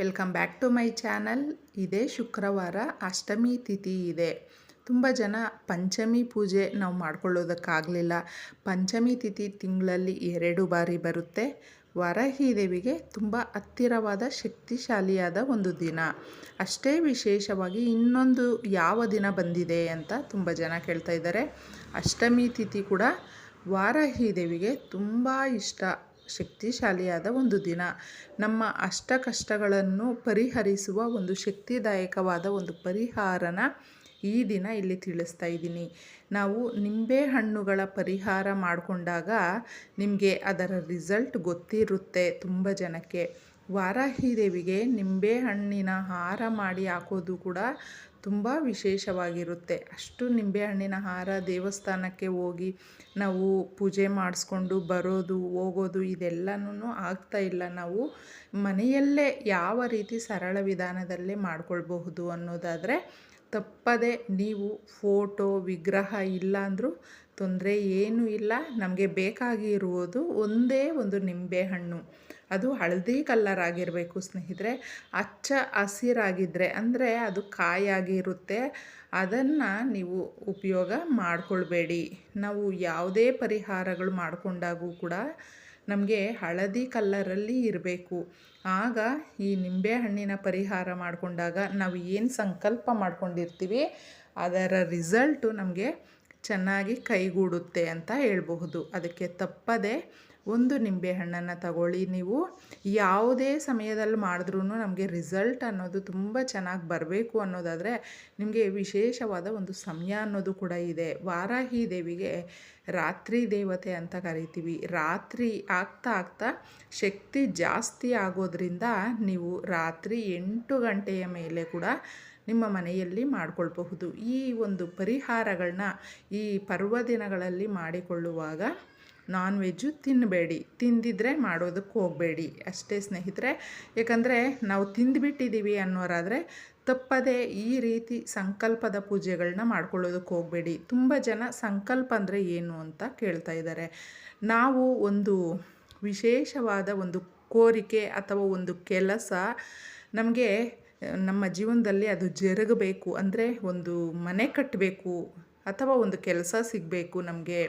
Welcome back to my channel ಇದೇ ಶುಕ್ರವಾರ ಅಷ್ಟಮಿ ತಿಥಿ ಇದೆ. ತುಂಬ ಜನ ಪಂಚಮಿ ಪೂಜೆ ನಾವು ಮಾಡ್ಕೊಳ್ಳೋದಕ್ಕಾಗಲಿಲ್ಲ. ಪಂಚಮಿ ತಿಥಿ ತಿಂಗಳಲ್ಲಿ ಎರಡು ಬಾರಿ ಬರುತ್ತೆ. ವರಹಿ ದೇವಿಗೆ ತುಂಬ ಹತ್ತಿರವಾದ, ಶಕ್ತಿಶಾಲಿಯಾದ ಒಂದು ದಿನ. ಅಷ್ಟೇ ವಿಶೇಷವಾಗಿ ಇನ್ನೊಂದು ಯಾವ ದಿನ ಬಂದಿದೆ ಅಂತ ತುಂಬ ಜನ ಕೇಳ್ತಾ ಇದ್ದಾರೆ. ಅಷ್ಟಮಿ ತಿಥಿ ಕೂಡ ವಾರಾಹಿ ದೇವಿಗೆ ತುಂಬ ಇಷ್ಟ. ಶಕ್ತಿಶಾಲಿಯಾದ ಒಂದು ದಿನ. ನಮ್ಮ ಅಷ್ಟ ಕಷ್ಟಗಳನ್ನು ಪರಿಹರಿಸುವ ಒಂದು ಶಕ್ತಿದಾಯಕವಾದ ಒಂದು ಪರಿಹಾರನ ಈ ದಿನ ಇಲ್ಲಿ ತಿಳಿಸ್ತಾ ಇದ್ದೀನಿ. ನಾವು ನಿಂಬೆ ಹಣ್ಣುಗಳ ಪರಿಹಾರ ಮಾಡಿಕೊಂಡಾಗ ನಿಮಗೆ ಅದರ ರಿಸಲ್ಟ್ ಗೊತ್ತಿರುತ್ತೆ ತುಂಬ ಜನಕ್ಕೆ. ವಾರಾಹಿ ದೇವಿಗೆ ನಿಂಬೆ ಹಣ್ಣಿನ ಹಾರ ಮಾಡಿ ಹಾಕೋದು ಕೂಡ ತುಂಬ ವಿಶೇಷವಾಗಿರುತ್ತೆ. ಅಷ್ಟು ನಿಂಬೆಹಣ್ಣಿನ ಹಾರ ದೇವಸ್ಥಾನಕ್ಕೆ ಹೋಗಿ ನಾವು ಪೂಜೆ ಮಾಡಿಸ್ಕೊಂಡು ಬರೋದು, ಹೋಗೋದು ಇದೆಲ್ಲನೂ ಆಗ್ತಾ ಇಲ್ಲ. ನಾವು ಮನೆಯಲ್ಲೇ ಯಾವ ರೀತಿ ಸರಳ ವಿಧಾನದಲ್ಲೇ ಮಾಡಿಕೊಳ್ಬಹುದು ಅನ್ನೋದಾದರೆ ತಪ್ಪದೆ ನೀವು ಫೋಟೋ, ವಿಗ್ರಹ ಇಲ್ಲ ಅಂದರೂ ತೊಂದರೆ ಏನೂ ಇಲ್ಲ. ನಮಗೆ ಬೇಕಾಗಿರುವುದು ಒಂದೇ ಒಂದು ನಿಂಬೆಹಣ್ಣು ಅದು ಹಳದಿ ಕಲ್ಲರ್ ಆಗಿರಬೇಕು ಸ್ನೇಹಿತರೆ. ಅಚ್ಚ ಹಸಿರಾಗಿದ್ದರೆ ಅಂದರೆ ಅದು ಕಾಯಾಗಿರುತ್ತೆ ಅದನ್ನು ನೀವು ಉಪಯೋಗ ಮಾಡಿಕೊಳ್ಬೇಡಿ. ನಾವು ಯಾವುದೇ ಪರಿಹಾರಗಳು ಮಾಡಿಕೊಂಡಾಗೂ ಕೂಡ ನಮಗೆ ಹಳದಿ ಕಲ್ಲರಲ್ಲಿ ಇರಬೇಕು. ಆಗ ಈ ನಿಂಬೆಹಣ್ಣಿನ ಪರಿಹಾರ ಮಾಡಿಕೊಂಡಾಗ ನಾವು ಏನು ಸಂಕಲ್ಪ ಮಾಡ್ಕೊಂಡಿರ್ತೀವಿ ಅದರ ರಿಸಲ್ಟು ನಮಗೆ ಚೆನ್ನಾಗಿ ಕೈಗೂಡುತ್ತೆ ಅಂತ ಹೇಳಬಹುದು. ಅದಕ್ಕೆ ತಪ್ಪದೆ ಒಂದು ನಿಂಬೆಹಣ್ಣನ್ನು ತಗೊಳ್ಳಿ ನೀವು. ಯಾವುದೇ ಸಮಯದಲ್ಲಿ ಮಾಡಿದ್ರೂ ನಮಗೆ ರಿಸಲ್ಟ್ ಅನ್ನೋದು ತುಂಬ ಚೆನ್ನಾಗಿ ಬರಬೇಕು ಅನ್ನೋದಾದರೆ ನಿಮಗೆ ವಿಶೇಷವಾದ ಒಂದು ಸಮಯ ಅನ್ನೋದು ಕೂಡ ಇದೆ. ವಾರಾಹಿ ದೇವಿಗೆ ರಾತ್ರಿ ದೇವತೆ ಅಂತ ಕರಿತೀವಿ. ರಾತ್ರಿ ಆಗ್ತಾ ಆಗ್ತಾ ಶಕ್ತಿ ಜಾಸ್ತಿ ಆಗೋದ್ರಿಂದ ನೀವು ರಾತ್ರಿ ಎಂಟು ಗಂಟೆಯ ಮೇಲೆ ಕೂಡ ನಿಮ್ಮ ಮನೆಯಲ್ಲಿ ಮಾಡಿಕೊಳ್ಬಹುದು. ಈ ಒಂದು ಪರಿಹಾರಗಳನ್ನ ಈ ಪರ್ವದಿನಗಳಲ್ಲಿ ಮಾಡಿಕೊಳ್ಳುವಾಗ ನಾನ್ ವೆಜ್ಜು ತಿನ್ನಬೇಡಿ ತಿಂದಿದ್ರೆ ಮಾಡೋದಕ್ಕೆ ಹೋಗಬೇಡಿ. ಅಷ್ಟೇ ಸ್ನೇಹಿತರೆ ಯಾಕಂದರೆ ನಾವು ತಿಂದುಬಿಟ್ಟಿದ್ದೀವಿ ಅನ್ನೋರಾದರೆ ತಪ್ಪದೆ ಈ ರೀತಿ ಸಂಕಲ್ಪದ ಪೂಜೆಗಳನ್ನ ಮಾಡ್ಕೊಳ್ಳೋದಕ್ಕೆ ಹೋಗಬೇಡಿ. ತುಂಬ ಜನ ಸಂಕಲ್ಪ ಅಂದರೆ ಏನು ಅಂತ ಕೇಳ್ತಾ ಇದ್ದಾರೆ. ನಾವು ಒಂದು ವಿಶೇಷವಾದ ಒಂದು ಕೋರಿಕೆ ಅಥವಾ ಒಂದು ಕೆಲಸ ನಮಗೆ ನಮ್ಮ ಜೀವನದಲ್ಲಿ ಅದು ಜರುಗಬೇಕು ಅಂದರೆ ಒಂದು ಮನೆ ಕಟ್ಟಬೇಕು ಅಥವಾ ಒಂದು ಕೆಲಸ ಸಿಗಬೇಕು, ನಮಗೆ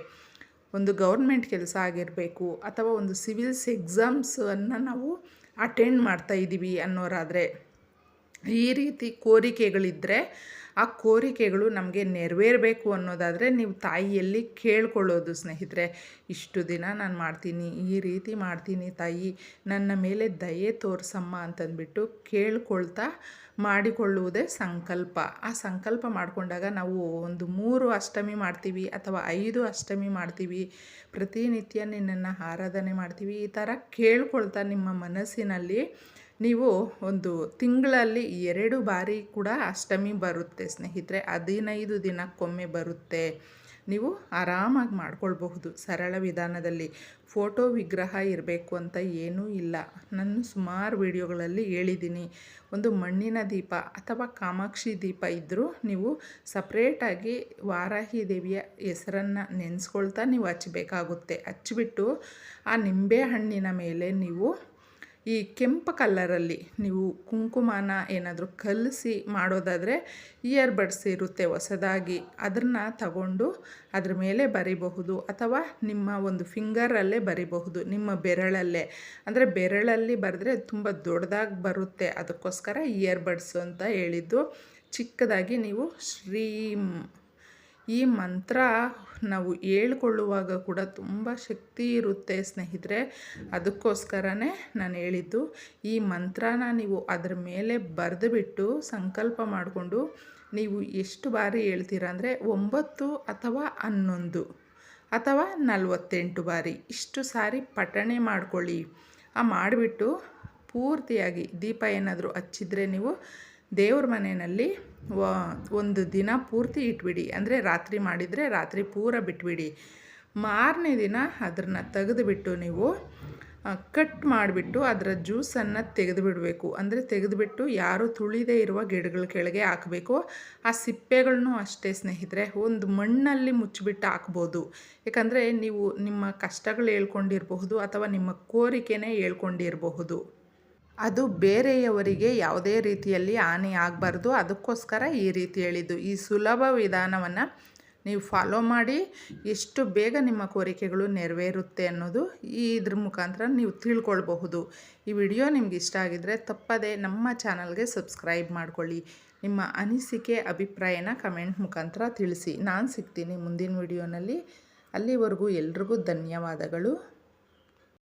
ಒಂದು ಗೌರ್ಮೆಂಟ್ ಕೆಲಸ ಆಗಿರಬೇಕು ಅಥವಾ ಒಂದು ಸಿವಿಲ್ಸ್ ಎಕ್ಸಾಮ್ಸನ್ನು ನಾವು ಅಟೆಂಡ್ ಮಾಡ್ತಾ ಇದ್ದೀವಿ ಅನ್ನೋರಾದರೆ ಈ ರೀತಿ ಕೋರಿಕೆಗಳಿದ್ದರೆ ಆ ಕೋರಿಕೆಗಳು ನಮಗೆ ನೆರವೇರಬೇಕು ಅನ್ನೋದಾದರೆ ನೀವು ತಾಯಿಯಲ್ಲಿ ಕೇಳ್ಕೊಳ್ಳೋದು ಸ್ನೇಹಿತರೆ. ಇಷ್ಟು ದಿನ ನಾನು ಮಾಡ್ತೀನಿ, ಈ ರೀತಿ ಮಾಡ್ತೀನಿ ತಾಯಿ, ನನ್ನ ಮೇಲೆ ದಯೆ ತೋರಿಸಮ್ಮ ಅಂತಂದ್ಬಿಟ್ಟು ಕೇಳ್ಕೊಳ್ತಾ ಮಾಡಿಕೊಳ್ಳುವುದೇ ಸಂಕಲ್ಪ. ಆ ಸಂಕಲ್ಪ ಮಾಡಿಕೊಂಡಾಗ ನಾವು ಒಂದು ಮೂರು ಅಷ್ಟಮಿ ಮಾಡ್ತೀವಿ ಅಥವಾ ಐದು ಅಷ್ಟಮಿ ಮಾಡ್ತೀವಿ. ಪ್ರತಿನಿತ್ಯ ನಿನ್ನನ್ನು ಆರಾಧನೆ ಮಾಡ್ತೀವಿ. ಈ ಥರ ಕೇಳ್ಕೊಳ್ತಾ ನಿಮ್ಮ ಮನಸ್ಸಿನಲ್ಲಿ ನೀವು ಒಂದು ತಿಂಗಳಲ್ಲಿ ಎರಡು ಬಾರಿ ಕೂಡ ಅಷ್ಟಮಿ ಬರುತ್ತೆ, ಸ್ನೇಹಿತರೆ. ಹದಿನೈದು ದಿನಕ್ಕೊಮ್ಮೆ ಬರುತ್ತೆ. ನೀವು ಆರಾಮಾಗಿ ಮಾಡ್ಕೊಳ್ಬಹುದು. ಸರಳ ವಿಧಾನದಲ್ಲಿ ಫೋಟೋ ವಿಗ್ರಹ ಇರಬೇಕು ಅಂತ ಏನೂ ಇಲ್ಲ. ನಾನು ಸುಮಾರು ವಿಡಿಯೋಗಳಲ್ಲಿ ಹೇಳಿದ್ದೀನಿ. ಒಂದು ಮಣ್ಣಿನ ದೀಪ ಅಥವಾ ಕಾಮಾಕ್ಷಿ ದೀಪ ಇದ್ದರೂ ನೀವು ಸಪ್ರೇಟಾಗಿ ವಾರಾಹಿ ದೇವಿಯ ಹೆಸರನ್ನು ನೆನೆಸ್ಕೊಳ್ತಾ ನೀವು ಹಚ್ಚಬೇಕಾಗುತ್ತೆ ಹಚ್ಚಿಬಿಟ್ಟು ಆ ನಿಂಬೆ ಹಣ್ಣಿನ ಮೇಲೆ ನೀವು ಈ ಕೆಂಪು ಕಲ್ಲರಲ್ಲಿ ನೀವು ಕುಂಕುಮನ ಏನಾದರೂ ಕಲಸಿ ಮಾಡೋದಾದರೆ ಇಯರ್ ಬಡ್ಸ್ ಇರುತ್ತೆ ಹೊಸದಾಗಿ. ಅದನ್ನು ತಗೊಂಡು ಅದ್ರ ಮೇಲೆ ಬರಿಬಹುದು. ಅಥವಾ ನಿಮ್ಮ ಒಂದು ಫಿಂಗರಲ್ಲೇ ಬರಿಬಹುದು. ನಿಮ್ಮ ಬೆರಳಲ್ಲೇ. ಅಂದರೆ ಬೆರಳಲ್ಲಿ ಬರೆದ್ರೆ ತುಂಬ ದೊಡ್ಡದಾಗಿ ಬರುತ್ತೆ. ಅದಕ್ಕೋಸ್ಕರ ಇಯರ್ ಬಡ್ಸು ಅಂತ ಹೇಳಿದ್ದು. ಚಿಕ್ಕದಾಗಿ ನೀವು ಶ್ರೀಮ್ ಈ ಮಂತ್ರ ನಾವು ಹೇಳ್ಕೊಳ್ಳುವಾಗ ಕೂಡ ತುಂಬ ಶಕ್ತಿ ಇರುತ್ತೆ ಸ್ನೇಹಿತರೆ. ಅದಕ್ಕೋಸ್ಕರನೇ ನಾನು ಹೇಳಿದ್ದು, ಈ ಮಂತ್ರನ ನೀವು ಅದರ ಮೇಲೆ ಬರೆದುಬಿಟ್ಟು ಸಂಕಲ್ಪ ಮಾಡಿಕೊಂಡು ನೀವು ಎಷ್ಟು ಬಾರಿ ಹೇಳ್ತೀರ ಅಂದರೆ ಒಂಬತ್ತು ಅಥವಾ ಹನ್ನೊಂದು ಅಥವಾ ನಲವತ್ತೆಂಟು ಬಾರಿ ಇಷ್ಟು ಸಾರಿ ಪಠಣೆ ಮಾಡಿಕೊಳ್ಳಿ. ಆ ಮಾಡಿಬಿಟ್ಟು ಪೂರ್ತಿಯಾಗಿ ದೀಪ ಏನಾದರೂ ಹಚ್ಚಿದ್ರೆ ನೀವು ದೇವ್ರ ಮನೆಯಲ್ಲಿ ಒಂದು ದಿನ ಪೂರ್ತಿ ಇಟ್ಬಿಡಿ. ಅಂದರೆ ರಾತ್ರಿ ಮಾಡಿದರೆ ರಾತ್ರಿ ಪೂರ ಬಿಟ್ಬಿಡಿ. ಮಾರನೇ ದಿನ ಅದನ್ನು ತೆಗೆದುಬಿಟ್ಟು ನೀವು ಕಟ್ ಮಾಡಿಬಿಟ್ಟು ಅದರ ಜ್ಯೂಸನ್ನು ತೆಗೆದು ಬಿಡಬೇಕು ಅಂದರೆ ತೆಗೆದುಬಿಟ್ಟು ಯಾರು ತುಳಿದೇ ಇರುವ ಗಿಡಗಳ ಕೆಳಗೆ ಹಾಕಬೇಕು. ಆ ಸಿಪ್ಪೆಗಳನ್ನೂ ಅಷ್ಟೇ ಸ್ನೇಹಿತರೆ, ಒಂದು ಮಣ್ಣಲ್ಲಿ ಮುಚ್ಚಿಬಿಟ್ಟು ಹಾಕ್ಬೋದು. ಯಾಕಂದರೆ ನೀವು ನಿಮ್ಮ ಕಷ್ಟಗಳು ಹೇಳ್ಕೊಂಡಿರಬಹುದು ಅಥವಾ ನಿಮ್ಮ ಕೋರಿಕೆನೇ ಹೇಳ್ಕೊಂಡಿರಬಹುದು. ಅದು ಬೇರೆಯವರಿಗೆ ಯಾವುದೇ ರೀತಿಯಲ್ಲಿ ಹಾನಿ ಆಗಬಾರ್ದು. ಅದಕ್ಕೋಸ್ಕರ ಈ ರೀತಿ ಹೇಳಿದ್ದು. ಈ ಸುಲಭ ವಿಧಾನವನ್ನು ನೀವು ಫಾಲೋ ಮಾಡಿ. ಎಷ್ಟು ಬೇಗ ನಿಮ್ಮ ಕೋರಿಕೆಗಳು ನೆರವೇರುತ್ತೆ ಅನ್ನೋದು ಈ ಇದ್ರ ಮುಖಾಂತರ ನೀವು ತಿಳ್ಕೊಳ್ಬಹುದು. ಈ ವಿಡಿಯೋ ನಿಮ್ಗೆ ಇಷ್ಟ ಆಗಿದರೆ ತಪ್ಪದೆ ನಮ್ಮ ಚಾನಲ್ಗೆ ಸಬ್ಸ್ಕ್ರೈಬ್ ಮಾಡ್ಕೊಳ್ಳಿ. ನಿಮ್ಮ ಅನಿಸಿಕೆ, ಅಭಿಪ್ರಾಯನ ಕಮೆಂಟ್ ಮುಖಾಂತರ ತಿಳಿಸಿ. ನಾನು ಸಿಗ್ತೀನಿ ಮುಂದಿನ ವಿಡಿಯೋನಲ್ಲಿ. ಅಲ್ಲಿವರೆಗೂ ಎಲ್ರಿಗೂ ಧನ್ಯವಾದಗಳು.